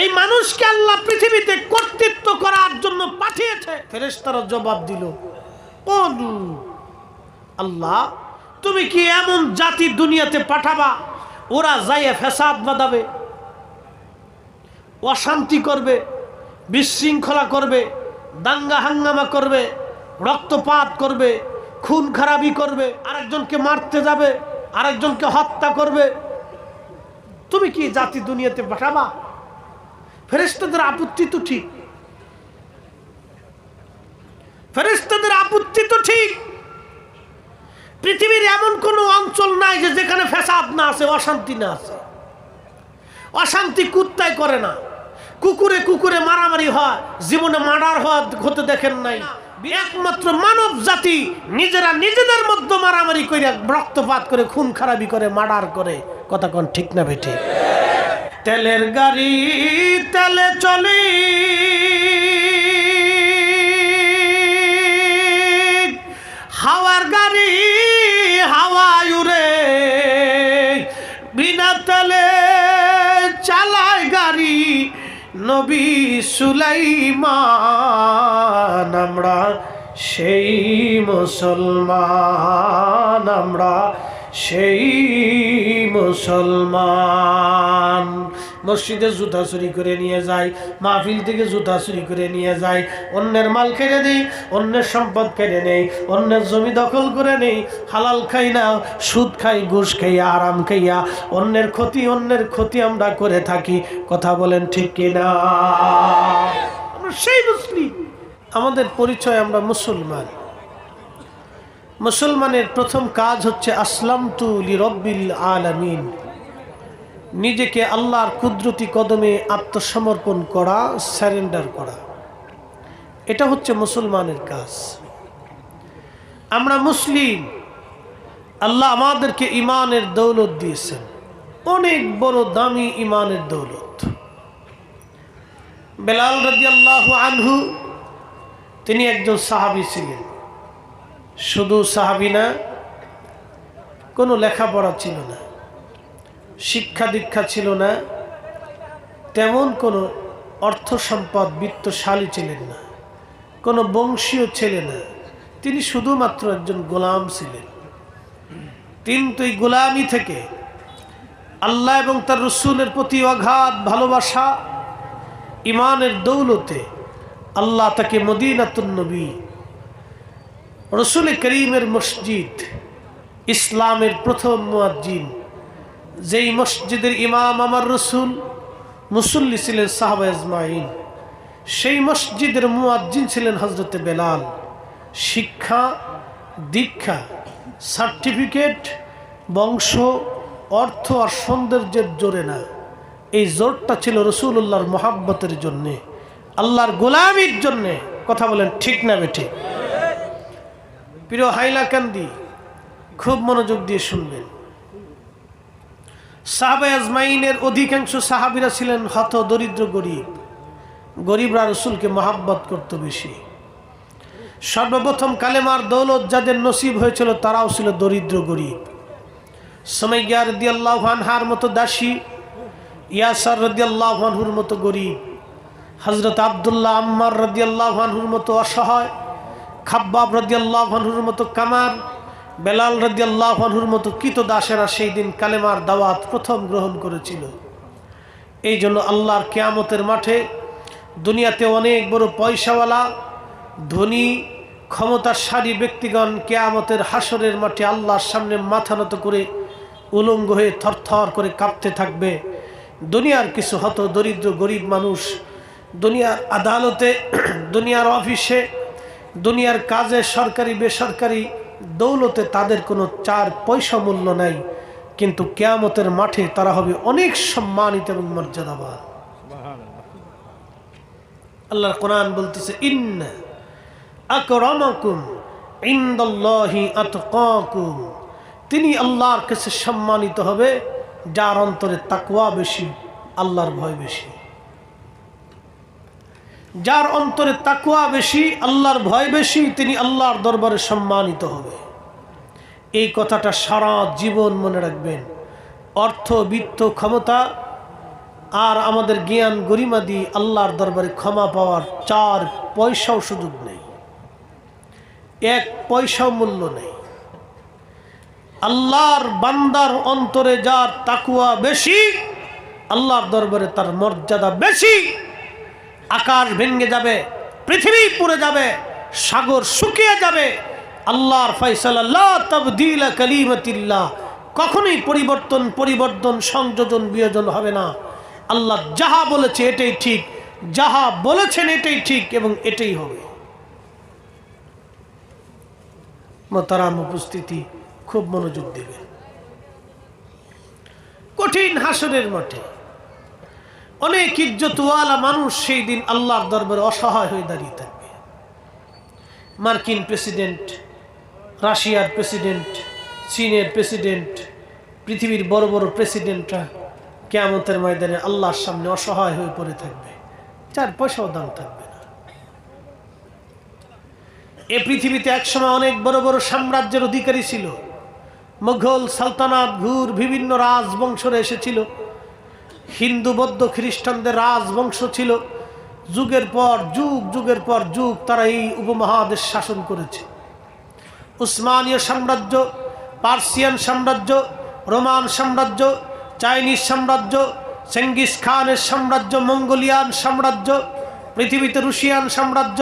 এই মানুষকে আল্লাহ পৃথিবীতে কর্তৃত্ব করার জন্য পাঠিয়েছে। ফেরেশতারা জবাব দিল আল্লাহ, তুমি কি এমন জাতি দুনিয়াতে পাঠাবা? ওরা যাইয়ে ফেসাদ বাঁধাবে, অশান্তি করবে, বিশৃঙ্খলা করবে, দাঙ্গা হাঙ্গামা করবে, রক্তপাত করবে, খুন খারাপি করবে, আরেকজনকে মারতে যাবে, আরেকজনকে হত্যা করবে। তুমি কি জাতি দুনিয়াতে পাঠাবা? ফেরেস্তাদের আপত্তি তো ঠিক। ফেরেস্তাদের আপত্তি তো ঠিক। পৃথিবীর এমন কোনো অঞ্চল নাই যে যেখানে ফ্যাসাদ না আছে, অশান্তি না আছে। অশান্তি কুত্তায় করে না। কুকুরে কুকুরে মারামারি হয়, জীবনে মার্ডার হতে দেখেন নাই। একমাত্র মানব জাতি নিজেরা নিজেদের মধ্যে মারামারি করে রক্তপাত করে, খুন খারাপি করে, মার্ডার করে। কথা কোন ঠিক না বেঠে তেলের গাড়ি তেলে চলি। হাওয়ার গাড়ি হাওয়ায় উড়ে। বিনা তেলে চালায় গাড়ি নবী সুলাইমান। আমরা সেই মুসলমান, আমরা সেই মুসলমান। মসজিদে জুতা চুরি করে নিয়ে যায়, মাহফিল থেকে জুতা চুরি করে নিয়ে যায়, অন্যের মাল কেড়ে নেই, অন্যের সম্পদ কেড়ে নেই, অন্যের জমি দখল করে নেই, হালাল খাই না, সুদ খাই, ঘুষ খাইয়া আরাম খাইয়া, অন্যের ক্ষতি অন্যের ক্ষতি আমরা করে থাকি, কথা বলেন ঠিক কিনা? সেই মুসলিম, আমাদের পরিচয় আমরা মুসলমান। মুসলমানের প্রথম কাজ হচ্ছে আসলাম তু রব্বিল আলামিন। নিজেকে আল্লাহর কুদরতি কদমে আত্মসমর্পণ করা স্যারেন্ডার করা। এটা হচ্ছে মুসলমানের কাজ। আমরা মুসলিম, আল্লাহ আমাদেরকে ইমানের দৌলত দিয়েছেন। অনেক বড় দামি ইমানের দৌলত। বেলাল রাজি আল্লাহ আনহু, তিনি একজন সাহাবি ছিলেন। শুধু সাহাবি না, কোনো লেখাপড়া ছিল না, শিক্ষা দীক্ষা ছিল না, তেমন কোনো অর্থ সম্পদ বিত্তশালী ছিলেন না, কোনো বংশীয় ছেলে না। তিনি শুধুমাত্র একজন গোলাম ছিলেন। কিন্তু এই গোলামি থেকে আল্লাহ এবং তার রসুলের প্রতি অগাধ ভালোবাসা ইমানের দৌলতে আল্লাহ তাকে মদিনাতুন নবী রসুল করিমের মসজিদ, ইসলামের প্রথম মুয়াজ্জিন, যেই মসজিদের ইমাম আমার রসুল মুসল্লি ছিলেন সাহাবা ইজমাইন সেই মসজিদের মুয়াজ্জিন ছিলেন হজরতে বেলাল। শিক্ষা, দীক্ষা, সার্টিফিকেট, বংশ, অর্থ আর সৌন্দর্যের জোরে না। এই জোরটা ছিল রসুল্লাহর মোহাব্বতের জন্যে। আল্লাহর গোলামির জন্যে। কথা বলেন ঠিক না বেঠিক প্রিয় হাইলাকান্দি খুব মনোযোগ দিয়ে শুনবেন। সাহাবা আজমাইনের অধিকাংশ সাহাবিরা ছিলেন হত দরিদ্র গরিব। গরিবরা রসুলকে মহাব্বত করত বেশি। সর্বপ্রথম কালেমার দৌলত যাদের নসিব হয়েছিল, তারাও ছিল দরিদ্র গরিব। সময়জ্ঞা রদি আল্লাহানহার মতো দাসী, ইয়াসার রদি আল্লাহানহুর মতো গরিব হজরত আবদুল্লাহ আম্মার রদি আল্লাহানহুর মতো অসহায় খাব্বাব রদি আল্লাহানহুর মতো কামার, বেলাল রদি আল্লাহানহুর মতো কৃত দাসেরা সেই দিন কালেমার দাওয়াত প্রথম গ্রহণ করেছিল। এই জন্য আল্লাহর কেয়ামতের মাঠে দুনিয়াতে অনেক বড় পয়সাওয়ালা, ধনী, ক্ষমতাশালী ব্যক্তিগণ কেয়ামতের হাসরের মাঠে আল্লাহর সামনে মাথা নত করে উলঙ্গ হয়ে থরথর করে কাঁপতে থাকবে। দুনিয়ার কিছু হত দরিদ্র গরিব মানুষ, দুনিয়ার আদালতে, দুনিয়ার অফিসে দুনিয়ার কাজে সরকারি, বেসরকারি দৌলতে তাদের কোনো চার পয়সা মূল্য নাই। কিন্তু কেয়ামতের মাঠে তারা হবে অনেক সম্মানিত এবং মর্যাদাবান। আল্লাহর কোরআন বলতেছে, ইন্না আকরামাকুম ইন্দাল্লাহি আতকাকুম। তিনি আল্লাহর কাছে সম্মানিত হবে, যার অন্তরে তাকওয়া বেশি, আল্লাহর ভয় বেশি। যার অন্তরে তাকুয়া বেশি, আল্লাহর ভয় বেশি, তিনি আল্লাহর দরবারে সম্মানিত হবে। এই কথাটা সারা জীবন মনে রাখবেন। অর্থ, বিত্ত, ক্ষমতা আর আমাদের জ্ঞান গরিমা দিয়ে আল্লাহর দরবারে ক্ষমা পাওয়ার চার পয়সাও সুযোগ নেই। এক পয়সাও মূল্য নেই। আল্লাহর বান্দার অন্তরে যার তাকুয়া বেশি, আল্লাহর দরবারে তার মর্যাদা বেশি আকাশ ভেঙে যাবে, পৃথিবী পুড়ে যাবে, সাগর শুকিয়ে যাবে। আল্লাহর ফয়সাল্লাহ তবদিলা কালিমতিল্লাহ। কখনোই পরিবর্তন পরিবর্তন, সংযোজন, বিয়োজন হবে না। আল্লাহ যাহা বলেছে এটাই ঠিক, যাহা বলেছেন এটাই ঠিক এবং এটাই হবে। মোতারাম উপস্থিতি, খুব মনোযোগ দেবে কঠিন হাসরের মাঠে অনেক ইজ্জতওয়ালা মানুষ সেই দিন আল্লাহর দরবারে অসহায় হয়ে দাঁড়িয়ে থাকবে। মার্কিন প্রেসিডেন্ট, রাশিয়ার প্রেসিডেন্ট, চীনের প্রেসিডেন্ট, পৃথিবীর বড় বড় প্রেসিডেন্টরা কেয়ামতের ময়দানে আল্লাহর সামনে অসহায় হয়ে পড়ে থাকবে। চার পয়সাও দাম থাকবে না। এ পৃথিবীতে একসময় অনেক বড় বড় সাম্রাজ্যের অধিকারী ছিল। মুঘল সালতানাত ঘুর বিভিন্ন রাজবংশরা এসেছিল। হিন্দু, বৌদ্ধ, খ্রিস্টানদের রাজবংশ ছিল। যুগের পর যুগ, যুগের পর যুগ তারা এই উপমহাদেশ শাসন করেছে। উসমানীয় সাম্রাজ্য, পার্সিয়ান সাম্রাজ্য, রোমান সাম্রাজ্য, চাইনিজ সাম্রাজ্য, চেঙ্গিস খানের সাম্রাজ্য, মঙ্গোলিয়ান সাম্রাজ্য, পৃথিবীতে রুশিয়ান সাম্রাজ্য,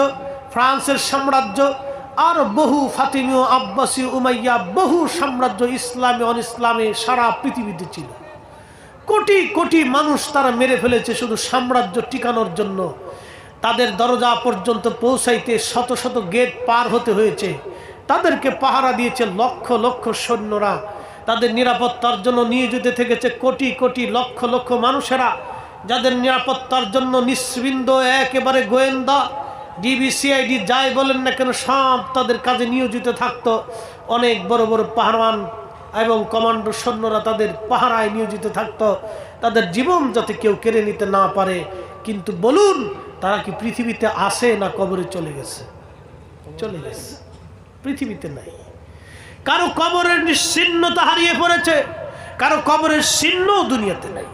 ফ্রান্সের সাম্রাজ্য, আর বহু ফাতিমীয়, আব্বাসী, উমাইয়া, বহু সাম্রাজ্য ইসলামী অন ইসলামে সারা পৃথিবীতে ছিল। কোটি কোটি মানুষ তারা মেরে ফেলেছে শুধু সাম্রাজ্য টিকানোর জন্য। তাদের দরজা পর্যন্ত পৌঁছাইতে শত শত গেট পার হতে হয়েছে। তাদেরকে পাহারা দিয়েছে লক্ষ লক্ষ সৈন্যরা। তাদের নিরাপত্তার জন্য নিয়োজিত থেকেছে কোটি কোটি লক্ষ লক্ষ মানুষেরা। যাদের নিরাপত্তার জন্য নিঃসৃন্দ, একেবারে গোয়েন্দা, ডিবিসিআইডি যাই বলেন না কেন, সব তাদের কাজে নিয়োজিত থাকতো। অনেক বড় বড় পাহারান এবং কমান্ডো সৈন্যরা তাদের পাহারায় নিয়োজিত থাকত। তাদের জীবন যাতে কেউ কেড়ে নিতে না পারে, কিন্তু বলুন, তারা কি পৃথিবীতে আসে না কবরে চলে গেছে? চলে গেছে। পৃথিবীতে নাই। কারও কবরের নিশ্চিহ্নতা হারিয়ে পড়েছে, কারও কবরের চিহ্নও দুনিয়াতে নাই।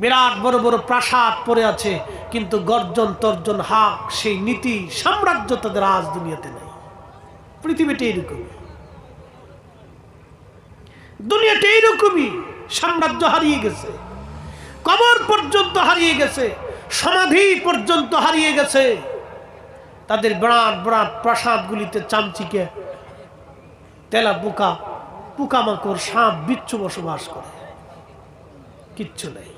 বিরাট বড় বড় প্রাসাদ পড়ে আছে, কিন্তু গর্জন তর্জন হাক, সেই নীতি, সাম্রাজ্য তাদের আজ দুনিয়াতে নেই। পৃথিবীটা এইরকমই দুনিয়াটা এইরকমই সাম্রাজ্য হারিয়ে গেছে। কবর পর্যন্ত হারিয়ে গেছে, সমাধি পর্যন্ত হারিয়ে গেছে। তাদের বিরাট বিরাট প্রাসাদগুলিতে চামচিকে তেলা পোকা, পোকামাকড়, সাপ, বিচ্ছু বসবাস করে। কিচ্ছু নেই।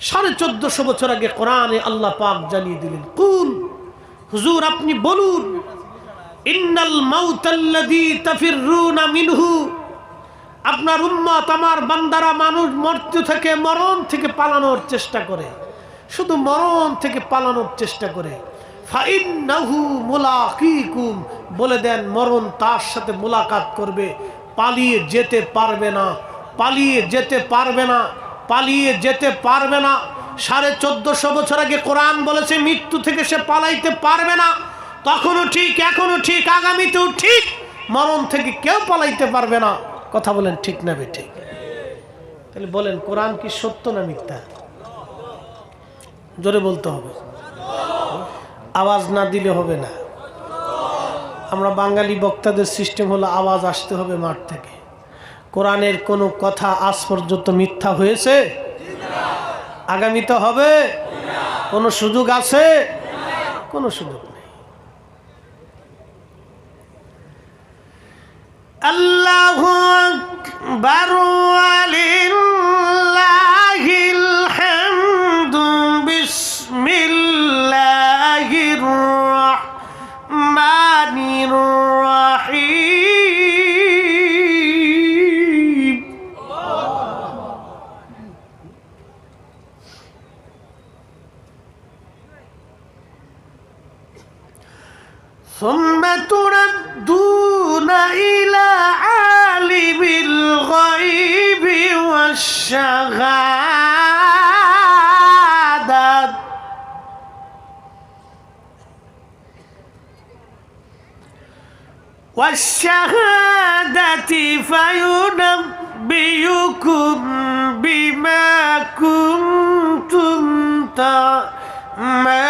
সাড়ে চোদ্দশো বছর আগে কোরআনে আল্লাহ পাক জানিয়ে দিলেন, কুল, হুজুর আপনি বলুন, ইন্নাল মাউতাল্লাযী তাফিররুনা মিনহু আপনার উম্মত আমার বান্দারা মানুষ মৃত্যু থেকে মরণ থেকে পালানোর চেষ্টা করে। শুধু মরণ থেকে পালানোর চেষ্টা করে। বলে দেন মরণ তার সাথে মোলাকাত করবে। পালিয়ে যেতে পারবে না, পালিয়ে যেতে পারবে না, পালিয়ে যেতে পারবে না। সাড়ে চোদ্দশো বছর আগে কোরআন বলেছে, মৃত্যু থেকে সে পালাইতে পারবে না। তখনও ঠিক এখনও ঠিক, আগামীতেও ঠিক। মরণ থেকে কেউ পালাইতে পারবে না। কথা বলেন ঠিক না বে ঠিক তাহলে বলেন, কোরআন কি সত্য না মিথ্যা? জোরে বলতে হবে। আওয়াজ না দিলে হবে না। আমরা বাঙালি বক্তাদের সিস্টেম হলো আওয়াজ আসতে হবে মাঠ থেকে। কোরআনের কোনো কথা আজ পর্যন্ত মিথ্যা হয়েছে? আগামীতে হবে? কোনো সুযোগ আছে? কোনো সুযোগ নেই আল্লাহ আকবার ওয়ালিল্লাহিল হামদু বিসমিল্লাহির রাহমানির রাহিম ثم والشهادة والشهادة فينبئكم بما كنتم تعملون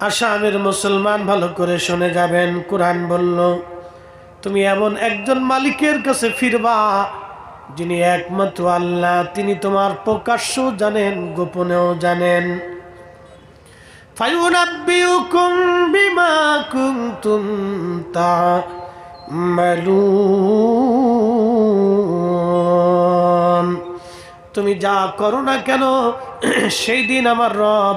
আসামের মুসলমান ভালো করে শুনে যাবেন, কোরআন বলল, তুমি এমন একজন মালিকের কাছে ফিরবা, যিনি একমাত্র আল্লাহ, তিনি তোমার প্রকাশ্য জানেন, গোপনেও জানেন। তুমি যা করো না কেন, সেই দিন আমার রব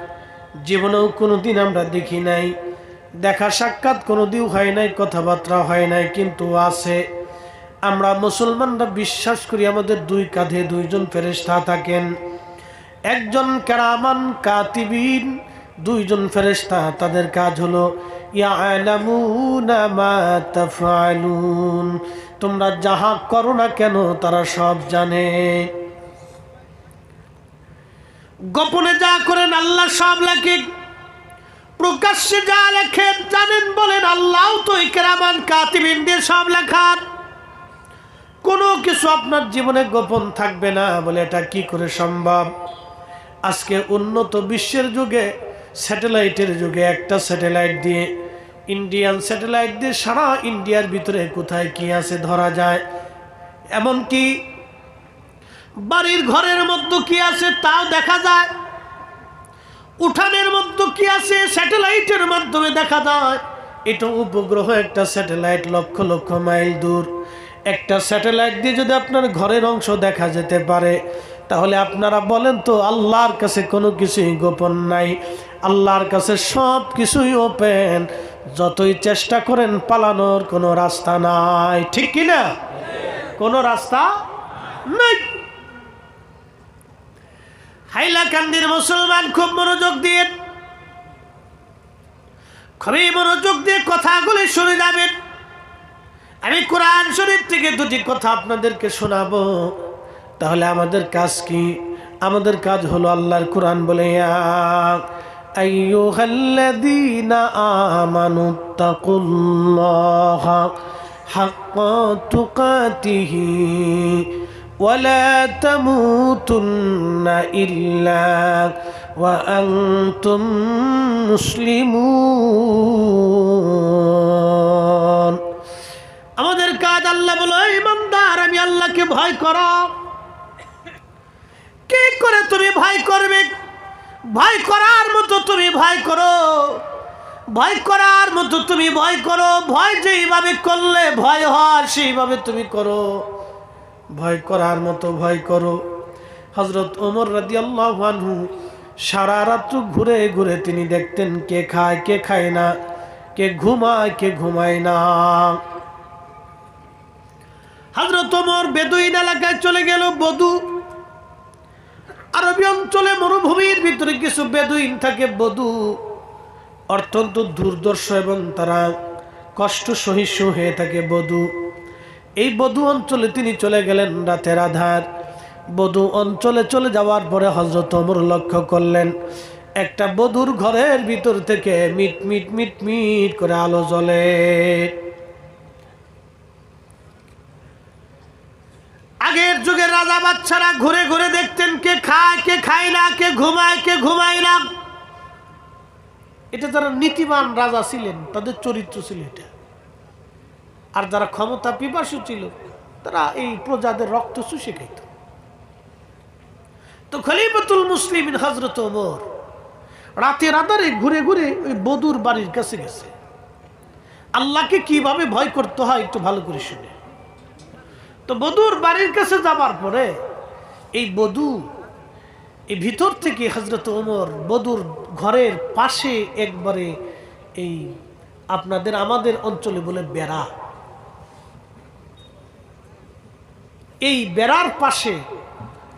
জীবনেও কোনোদিন আমরা দেখি নাই। দেখা সাক্ষাৎ কোনো কোনোদিন হয় নাই, কথাবার্তা হয় নাই, কিন্তু আছে। আমরা মুসলমানরা বিশ্বাস করি আমাদের দুই কাঁধে দুইজন ফেরেশতা থাকেন। একজন কেরামান কাতিবিন, দুইজন ফেরেশতা। তাদের কাজ হলো তোমরা যাহা করো না কেন তারা সব জানে। গোপনে যা করেন আল্লাহ সব লেখে। প্রকাশ্যে যা লেখেন জানেন বলেন আল্লাহ তো এই কেরামান কাতিবিন দিয়ে সব লেখান কোনো কিছু আপনার জীবনে গোপন থাকবে না বলে এটা কি করে সম্ভব? আজকে উন্নত বিশ্বের যুগে, স্যাটেলাইটের যুগে একটা স্যাটেলাইট দিয়ে, ইন্ডিয়ান স্যাটেলাইট দিয়ে সারা ইন্ডিয়ার ভিতরে কোথায় কি আছে ধরা যায়। এমনকি বাড়ির ঘরের মধ্যে কি আছে তাও দেখা যায়। উঠানের মধ্যে কি আছে স্যাটেলাইটের মাধ্যমে দেখা যায়। এটা উপগ্রহ একটা স্যাটেলাইট লক্ষ লক্ষ মাইল দূর। একটা স্যাটেলাইট দিয়ে যদি আপনার ঘরের অংশ দেখা যেতে পারে, তাহলে আপনারা বলেন তো, আল্লাহর কাছে কোনো কিছুই গোপন নাই। আল্লাহর কাছে সব কিছুই ওপেন যতই চেষ্টা করেন, পালানোর কোনো রাস্তা নাই। ঠিক কি না কোনো রাস্তা নাই। হাইলাকান্দির মুসলমান খুব মনোযোগ দিয়ে, খুবই মনোযোগ দিয়ে কথাগুলি শুনে যাবেন। আমি কোরআন শরীফ থেকে দুটি কথা আপনাদেরকে শোনাবো। তাহলে আমাদের কাজ কি? আমাদের কাজ হলো আল্লাহর কোরআন বলে আইয়ুহাল্লাযীনা আমানু তাকুল্লাহা হাক্কা তুকাতিহি। ولا تموتن إلا وأنتم مسلمون আমাদের কাজ আল্লাহ বলো ইমানদার আমি আল্লাহকে ভয় করো কি করে তুমি ভয় করবে ভয় করার মতো তুমি ভয় করো ভয় করার মতো তুমি ভয় করো ভয় যেইভাবে করলে ভয় হয় সেইভাবে তুমি করো ভয় করার মতো ভয় করো। হজরত ওমর রাদি আল্লাহানহু সারা রাত্র ঘুরে ঘুরে তিনি দেখতেন কে খায় কে খায় না, কে ঘুমায় কে ঘুমায় না। হজরত ওমর বেদুইন এলাকায় চলে গেল বধু। আরবি অঞ্চলে মরুভূমির ভিতরে কিছু বেদুইন থাকে বধু। অত্যন্ত দুর্দর্শ এবং তারা কষ্ট সহিষ্ণু হয়ে থাকে বধূ। এই বধু অঞ্চলে তিনি চলে গেলেন রাতের আধার। বধু অঞ্চলে চলে যাওয়ার পরে হজরত অমর লক্ষ্য করলেন, একটা বধুর ঘরের ভিতর থেকে মিট মিট মিট মিট করে আলো জ্বলে। আগের যুগে রাজা বাচ্চারা ঘুরে ঘুরে দেখতেন কে খায় কে খায় না, কে ঘুমায় কে ঘুমায় না। এটা যারা নীতিবান রাজা ছিলেন, তাদের চরিত্র ছিল এটা। আর যারা ক্ষমতা পিপাসু ছিল, তারা এই প্রজাদের রক্ত চুষে খাইত। তো খলিফাতুল মুসলিম হজরত ওমর রাতের আধারে ঘুরে ঘুরে ওই বধুর বাড়ির কাছে গেছে। আল্লাহকে কীভাবে ভয় করতে হয় একটু ভালো করে শুনে। তো বধুর বাড়ির কাছে যাবার পরে এই বধূ এই ভিতর থেকে হজরত ওমর বধুর ঘরের পাশে একবারে এই আপনাদের আমাদের অঞ্চলে বলে বেড়া। এই বেড়ার পাশে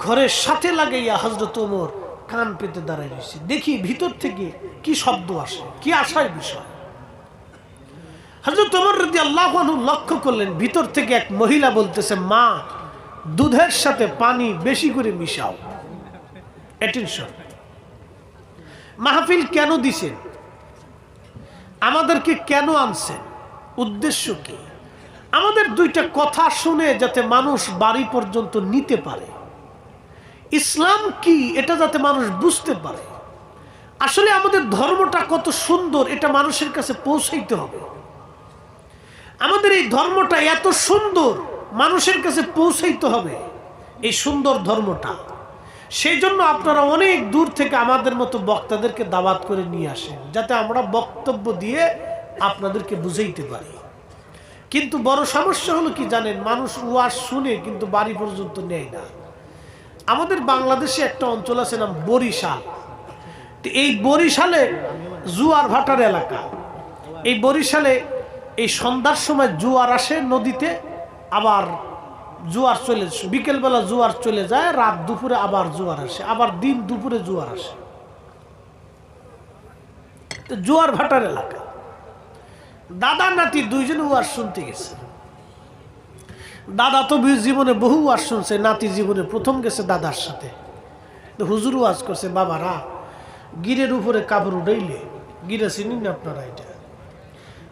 ঘরের সাথে লাগাইয়া হজরত ওমর কান পেতে দাঁড়ায় রয়েছে দেখি ভিতর থেকে কি শব্দ আসে, কি আসার বিষয়। হজরত ওমর রদি আল্লাহ লক্ষ্য করলেন, ভিতর থেকে এক মহিলা বলতেছে, মা, দুধের সাথে পানি বেশি করে মিশাও। অ্যাটেনশন মাহফিল কেন দিছেন? আমাদেরকে কেন আনছেন? উদ্দেশ্য কি? আমাদের দুইটা কথা শুনে যাতে মানুষ বাড়ি পর্যন্ত নিতে পারে। ইসলাম কি, এটা যাতে মানুষ বুঝতে পারে। আসলে আমাদের ধর্মটা কত সুন্দর, এটা মানুষের কাছে পৌঁছাইতে হবে। আমাদের এই ধর্মটা এত সুন্দর, মানুষের কাছে পৌঁছাইতে হবে এই সুন্দর ধর্মটা। সেই জন্য আপনারা অনেক দূর থেকে আমাদের মতো বক্তাদেরকে দাওয়াত করে নিয়ে আসেন, যাতে আমরা বক্তব্য দিয়ে আপনাদেরকে বুঝাইতে পারি। কিন্তু বড় সমস্যা হলো কি জানেন, মানুষ ওয়াজ শুনে কিন্তু বাড়ি পর্যন্ত নেয় না। আমাদের বাংলাদেশে একটা অঞ্চল আছে নাম বরিশাল। এই বরিশালে জুয়ার ভাটার এলাকা। এই বরিশালে এই সন্ধ্যার সময় জুয়ার আসে নদীতে, আবার জোয়ার চলে বিকেলবেলা জোয়ার চলে যায়, রাত দুপুরে আবার জোয়ার আসে, আবার দিন দুপুরে জোয়ার আসে। জোয়ার ভাটার এলাকা। দাদা নাতি দুইজনে ওয়ার শুনতে গেছে। দাদা তো জীবনে বহু ওয়াজ শুনছে, নাতি জীবনে প্রথম গেছে দাদার সাথে। হুজুর ওয়াজ করছে, বাবারা, গিরের উপরে কাপড় উঠাইলে, গিরে চিনি না আপনারা এটা?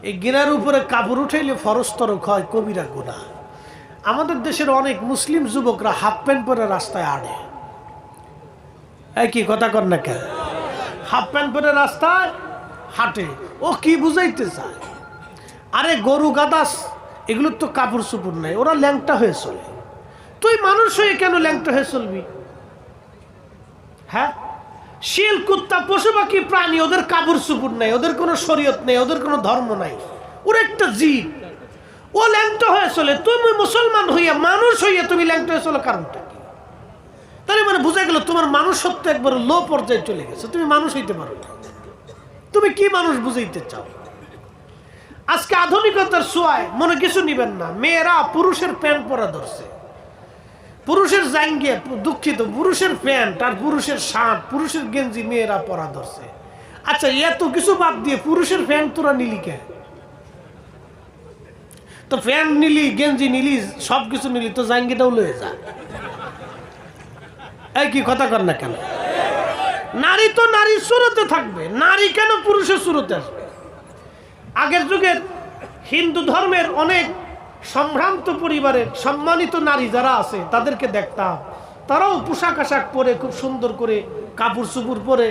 এই গিরার উপরে কাপড় উঠাইলে ফরস্তরক হয় কবিরা গুণা। আমাদের দেশের অনেক মুসলিম যুবকরা হাফ প্যান্ট পরে রাস্তায় আড়ে। এই কি কথা কর না কেন? হাফ প্যান্ট পরে রাস্তায় হাঁটে। ও কি বুঝাইতে চায়? আরে গরু গাদাস এগুলোর তো কাপড় চুপড় নাই, ওরা ল্যাংটা হয়ে চলে। তুই মানুষ হয়ে কেন ল্যাংটা হয়ে চলবি? হ্যাঁ? শিল, কুত্তা, পশু, পাখি, প্রাণী, ওদের কাপড় চুপুর নাই, ওদের কোনো শরীয়ত নেই, ওদের কোনো ধর্ম নাই। ওর একটা জীব। ও ল্যাংটা হয়ে চলে, তুমি মুসলমান হইয়া মানুষ হইয়া তুমি ল্যাংটা হয়ে চলো, কারণটা কি? তাহলে মানে বোঝা গেল তোমার মানুষত্ব একবার লো পর্যায়ে চলে গেছে, তুমি মানুষ হইতে পারো তুমি কি মানুষ বুঝাইতে চাও? আজকে আধুনিকতার সোয়ায় মনে কিছু নিবেন না। মেয়েরা পুরুষের প্যান্ট পরা ধরছে। পুরুষের জাঙ্গিয়ে দুঃখিত, পুরুষের প্যান্ট আর পুরুষের শার্ট, পুরুষের গেঞ্জি মেয়েরা পরা ধরছে। আচ্ছা এত কিছু বাদ দিয়ে পুরুষের প্যান্ট তোরা নিলি কে? তো প্যান্ট নিলি, গেঞ্জি নিলি, সব কিছু নিলি, তো জাঙ্গিটাও লয়ে যা। এই কি কথা কর না কেন? নারী তো নারীর সুরতে থাকবে। নারী কেন পুরুষের সুরতে আসবে? আগের যুগের হিন্দু ধর্মের অনেক সম্ভ্রান্ত পরিবারের সম্মানিত নারী যারা আছে, তাদেরকে দেখতাম। তারাও পোশাক আশাক পরে খুব সুন্দর করে কাপড় চুপুর পরে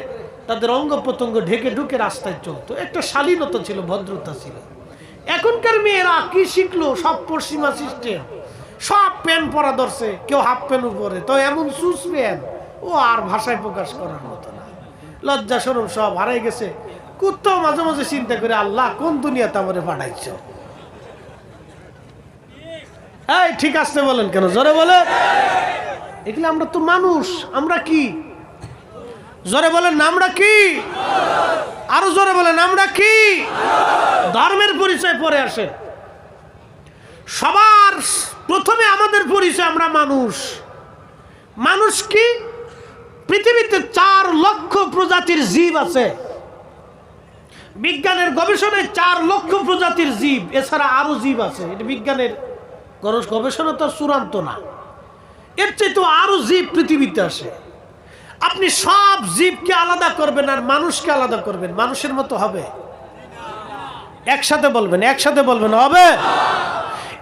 তাদের অঙ্গ প্রত্যঙ্গ ঢেকে ঢুকে রাস্তায় চলতো। একটা শালীনতা ছিল, ভদ্রতা ছিল। এখনকার মেয়েরা কি শিখলো? সব পশ্চিমা সিস্টেম সব প্যান্ট পরা ধরছে, কেউ হাফ প্যান্ট পরে তো এমন সুস প্যান্ট। ও আর ভাষায় প্রকাশ করার মতো না। লজ্জা সরম সব হারাই গেছে। কুত্তাও মাঝে মাঝে চিন্তা করে, আল্লাহ, কোন দুনিয়াতে আমারে পাঠাইছ? এই, ঠিক আসতে বলেন কেন? জোরে বলে এগুলো আমরা তো মানুষ, আমরা কি? জোরে বলেন, আমরা কি? আরও জোরে বলেন, আমরা কি? ধর্মের পরিচয় পরে আসে। সবার প্রথমে আমাদের পরিচয় আমরা মানুষ। মানুষ কি? পৃথিবীতে চার লক্ষ প্রজাতির জীব আছে। বিজ্ঞানের গবেষণায় চার লক্ষ প্রজাতির জীব, এছাড়া আরও জীব আছে। এটা বিজ্ঞানের গবেষণা তো চূড়ান্ত না। এর চেয়ে তো আরও জীব পৃথিবীতে আসে। আপনি সব জীবকে আলাদা করবেন আর মানুষকে আলাদা করবেন। মানুষের মতো হবে। একসাথে বলবেন একসাথে বলবেন, হবে।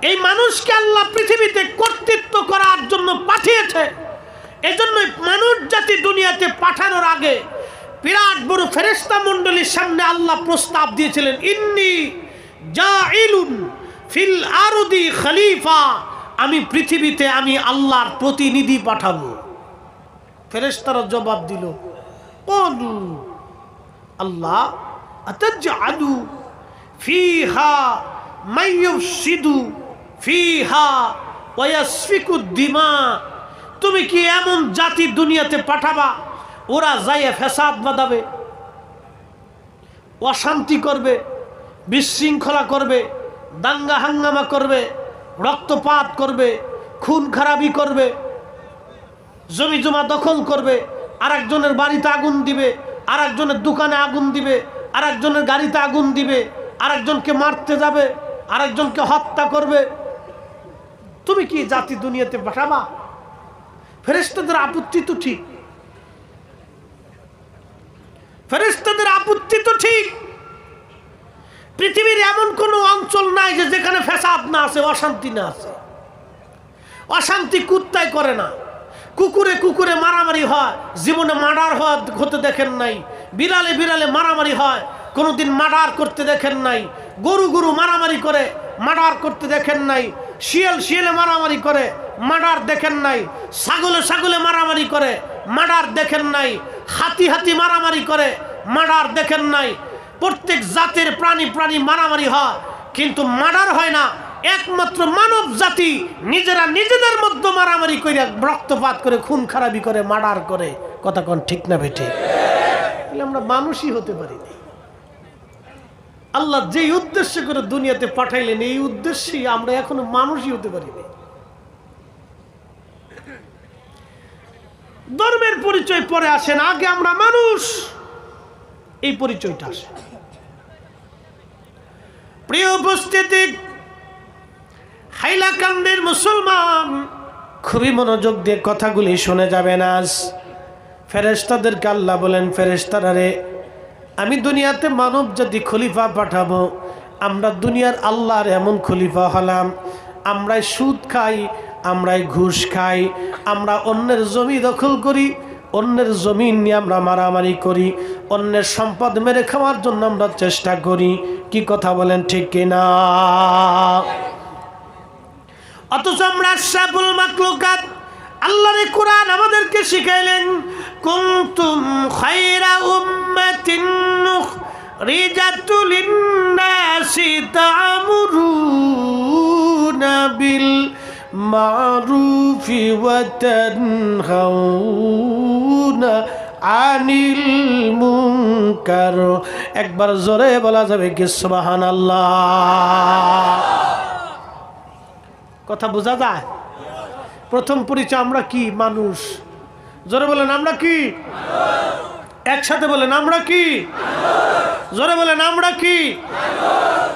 এই মানুষকে আল্লাহ পৃথিবীতে কর্তৃত্ব করার জন্য পাঠিয়েছে। এজন্য মানুষ জাতি দুনিয়াতে পাঠানোর আগে বিরাট বড় ফেরেস্তা মণ্ডলীর সামনে আল্লাহ প্রস্তাব দিয়েছিলেন, ইন্নি যা ইলুন ফিল আরদি খলিফা, আমি পৃথিবীতে আমি আল্লাহর প্রতিনিধি পাঠাবো। ফেরেস্তারা জবাব দিল, কলু, আল্লাহ আতাজ্জালু ফিহা মাইয়ুফসিদু ফিহা ওয়াসফিকু দিমা, তুমি কি এমন জাতি দুনিয়াতে পাঠাবা ওরা যাইয়ে ফেসাদ বাঁধাবে, অশান্তি করবে, বিশৃঙ্খলা করবে, দাঙ্গা হাঙ্গামা করবে, রক্তপাত করবে, খুন খারাপি করবে, জমি জমা দখল করবে আর একজনের বাড়িতে আগুন দিবে আর একজনের দোকানে আগুন দিবে আর একজনের গাড়িতে আগুন দিবে আর একজনকে মারতে যাবে আর একজনকে হত্যা করবে। তুমি কি জাতি দুনিয়াতে পাঠাবা ফেরেস্তাদের আপত্তি তো ঠিক ফেরেস্তাদের আপত্তি তো ঠিক। পৃথিবীর এমন কোনো অঞ্চল নাই যে যেখানে ফেসাদ না আছে, অশান্তি না আছে। অশান্তি কুত্তায় করে না। কুকুরে কুকুরে মারামারি হয়, জীবনে মার্ডার হওয়া হতে দেখেন নাই। বিড়ালে বিড়ালে মারামারি হয়, কোনোদিন মার্ডার করতে দেখেন নাই। গরু গরু মারামারি করে, মার্ডার করতে দেখেন নাই। শিয়াল শিয়ালে মারামারি করে, মার্ডার দেখেন নাই। ছাগলে ছাগলে মারামারি করে, মার্ডার দেখেন নাই। হাতি হাতি মারামারি করে। মার্ডার দেখেন নাই। প্রত্যেক জাতের প্রাণী প্রাণী মারামারি হয়। কিন্তু মার্ডার হয় না। একমাত্র মানব জাতি নিজেরা নিজেদের মধ্যে মারামারি করে রক্তপাত করে, খুন খারাপি করে, মার্ডার করে। কথা কোন ঠিক না তাহলে আমরা মানুষই হতে পারিনি আল্লাহ যেই উদ্দেশ্য করে দুনিয়াতে পাঠাইলেন, এই উদ্দেশ্যেই আমরা এখনও মানুষই হতে পারিনি ধর্মের পরিচয় পরে আসেন আগে আমরা মানুষ। এই পরিচয়টা আসে। প্রিয় উপস্থিতি, হাইলাকান্দের মুসলমান খুবই মনোযোগ দিয়ে কথাগুলি শুনে যাবেন আজ। ফেরেস্তাদেরকে আল্লাহ বলেন ফেরেস্তারা রে, আমি দুনিয়াতে মানব জাতি খলিফা পাঠাবো, আমরা দুনিয়ার আল্লাহর এমন খলিফা হলাম, আমরাই সুদ খাই আমরাই ঘুষ খাই, আমরা অন্যের জমি দখল করি, অন্যের জমি নিয়ে আমরা মারামারি করি, অন্যের সম্পদ মেরে খাওয়ার জন্য আমরা চেষ্টা করি। কি কথা বলেন ঠিক কিনা? অথচ আমরা সাবুল মাকলুকাত আল্লাহর কোরআন আমাদেরকে শিখাইলেন, কুনতুম খায়রা উম্মাতিন রিজাতু লিন্নাসি তা'মুরুনা বিল ওয়া তানহাউনা আনিল মুনকার একবার জোরে বলা যাবে কি সুবহানাল্লাহ? কথা বোঝা যায়? প্রথম পরিচয় আমরা কি? মানুষ। জোরে বলেন, আমরা কি? একসাথে বলেন, আমরা কি? জোরে বলেন, আমরা কি?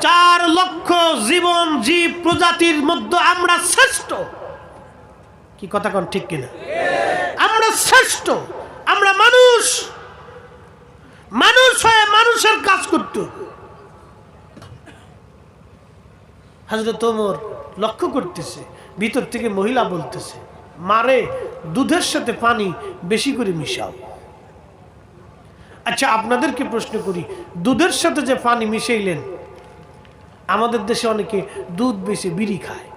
চার লক্ষ জীবন জীব প্রজাতির মধ্যে আমরা শ্রেষ্ঠ। কি কথা কোন, ঠিক কিনা? আমরা শ্রেষ্ঠ, আমরা মানুষ। মানুষ হয়ে মানুষের কাজ করত হাজরত তোমর লক্ষ্য করতেছে, ভিতর থেকে মহিলা বলতেছে, মারে, দুধের সাথে পানি বেশি করে মিশাও। আচ্ছা আপনাদেরকে প্রশ্ন করি। দুধের সাথে যে পানি মিশাইলেন, আমাদের দেশে অনেকে দুধ বেশি বিড়ি খায়।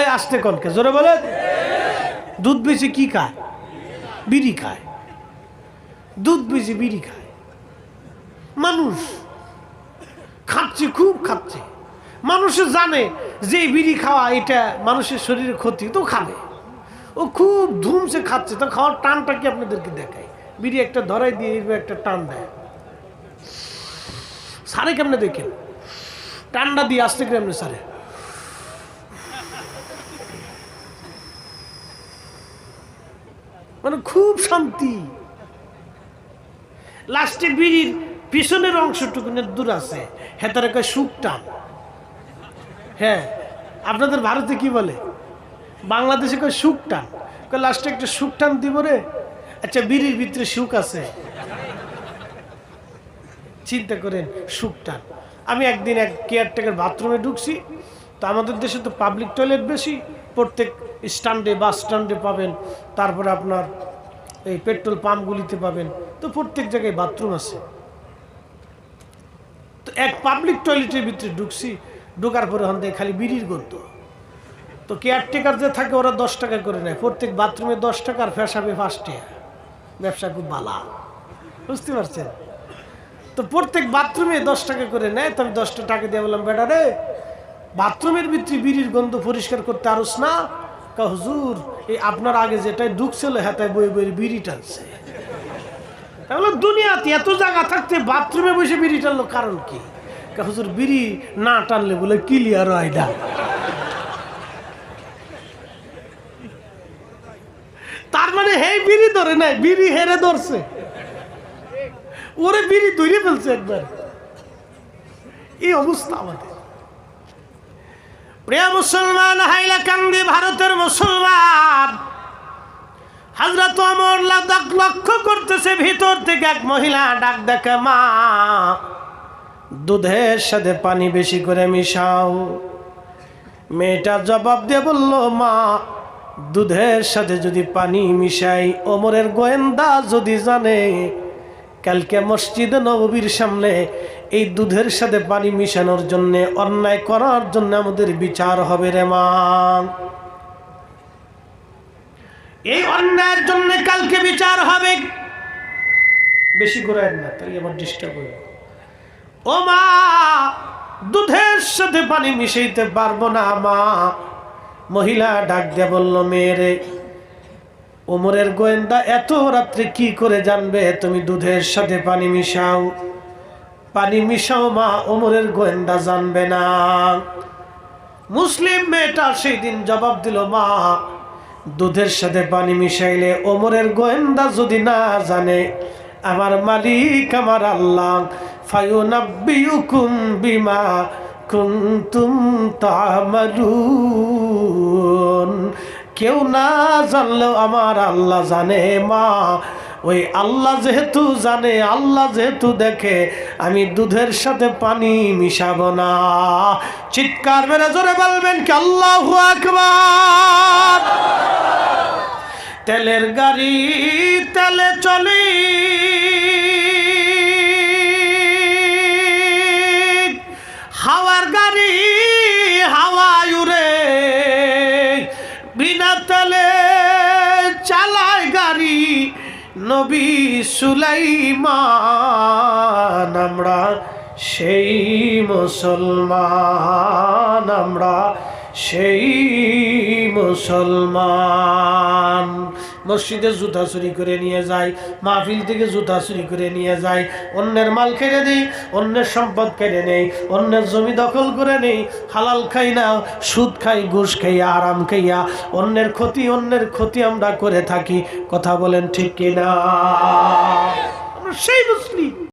এই আসতে কনকে জোরে বলে দুধ বেশি কি খায়? বিড়ি খায়। দুধ বেশি বিড়ি খায়। মানুষ খাচ্ছে, খুব খাচ্ছে। মানুষে জানে যে বিড়ি খাওয়া এটা মানুষের শরীরে ক্ষতি, তো খাবে। ও খুব ধুমসে খাচ্ছে। তো খাওয়ার টানটা কি আপনাদেরকে দেখায় বিড়ি একটা ধরাই দিয়ে একটা টান দেয়। সারে কেমনে দেখেন? টান্ডা দিয়ে আসতে কেমনে সারে? মানে খুব শান্তি। লাস্টে বিড়ির পিছনের অংশটুকু দূর আছে। হেতারে কয় সুখ টান। হ্যাঁ আপনাদের ভারতে কি বলে? বাংলাদেশে কয় সুখ টান লাস্টে একটা সুখ টান দিব রে? আচ্ছা বিড়ির ভিতরে সুখ আছে। চিন্তা করেন সুখ টান আমি একদিন এক কেয়ারটেকার বাথরুমে ঢুকছি, তো আমাদের দেশে তো পাবলিক টয়লেট বেশি, প্রত্যেক স্ট্যান্ডে বাস স্ট্যান্ডে পাবেন, তারপরে আপনার এই পেট্রোল পাম্পগুলিতে পাবেন, তো প্রত্যেক জায়গায় বাথরুম আছে। তো এক পাবলিক টয়লেটের ভিতরে ঢুকছি, ঢোকার পরে হন খালি বিড়ির গন্ধ। তো কেয়ারটেকার যে থাকে, ওরা দশ টাকা করে নেয়। প্রত্যেক বাথরুমে দশ টাকার ফেসাবে পাঁচ ব্যবসা খুব বালা। বুঝতে পারছেন? তো প্রত্যেক বাথরুমে দশ টাকা করে নেয়। তো আমি দশটা টাকা দিয়ে বললাম, বেটা রে বাথরুমের ভিতরে বিড়ির গন্ধ পরিষ্কার করতে আরস না। হুজুর, এই আপনার আগে যেটাই ঢুকছিল, হাতায় বই বই বিড়ি টানছে। দুনিয়াতে এত জায়গা থাকতে বাথরুমে বসে বিড়ি টানলো কারণ কি? কা হুজুর, বিড়ি না টানলে বলে ক্লিয়ার হয় না। তার মানে হে বিড়ি ধরে নাই, বিড়ি হেরে ধরছে। ওরে বিড়ি ধরে ফেলছে একবার। এই অবস্থা আমাদের। প্রিয় মুসলমান হাইলাকান্দি ভারতের মুসলমান। হাজরত অমর লাদাক লক্ষ্য করতেছে, ভিতর থেকে এক মহিলা ডাক দেখে, মা, দুধের সাথে পানি বেশি করে মিশাও। মেয়েটা জবাব দিয়ে বলল, মা দুধের সাথে যদি পানি মিশাই ওমরের গোয়েন্দা যদি জানে, কালকে মসজিদ নববীর সামনে এই দুধের সাথে পানি মিশানোর জন্য, অন্যায় করার জন্য আমাদের বিচার হবে রে এই অন্যায়ের জন্য কালকে বিচার হবে। বেশি করে না তাহলে আমার ডিস্টার্ব হইব ও মা, দুধের সাথে পানি মিশাইতে পারব না মা। মহিলা ডাক দিয়ে বলল, মেয়েরে, ওমরের গোয়েন্দা এত রাত্রে কি করে জানবে? তুমি দুধের সাথে পানি মিশাও। পানি মিশাও মা, ওমরের গোয়েন্দা জানবে না। মুসলিম মেয়েটা সেই দিন জবাব দিল, মা, দুধের সাথে পানি মিশাইলে ওমরের গোয়েন্দা যদি না জানে, আমার মালিক আমার আল্লাহ, ফায়ুনাব্বিউকুম বিমা কুনতুম তামালুন। কেউ না জানলেও আমার আল্লাহ জানে, মা। ওই আল্লাহ যেহেতু জানে, আল্লাহ যেহেতু দেখে, আমি দুধের সাথে পানি মিশাবো না। চিৎকার মেরে জোরে বলবেন কি, আল্লাহ আকবার। তেলের গাড়ি তেলে চলি। নবী সুলাইমান আমরা সেই মুসলমান আমরা সেই মুসলমান। মসজিদে জুতা চুরি করে নিয়ে যায়, মাহফিল থেকে জুতা চুরি করে নিয়ে যায়, অন্যের মাল কেড়ে নেই, অন্যের সম্পদ কেড়ে নেই, অন্যের জমি দখল করে নেই, হালাল খাই না, সুদ খাই, ঘুষ খাইয়া আরাম খাইয়া, অন্যের ক্ষতি অন্যের ক্ষতি আমরা করে থাকি, কথা বলেন ঠিক কিনা? সেই মুসলিম।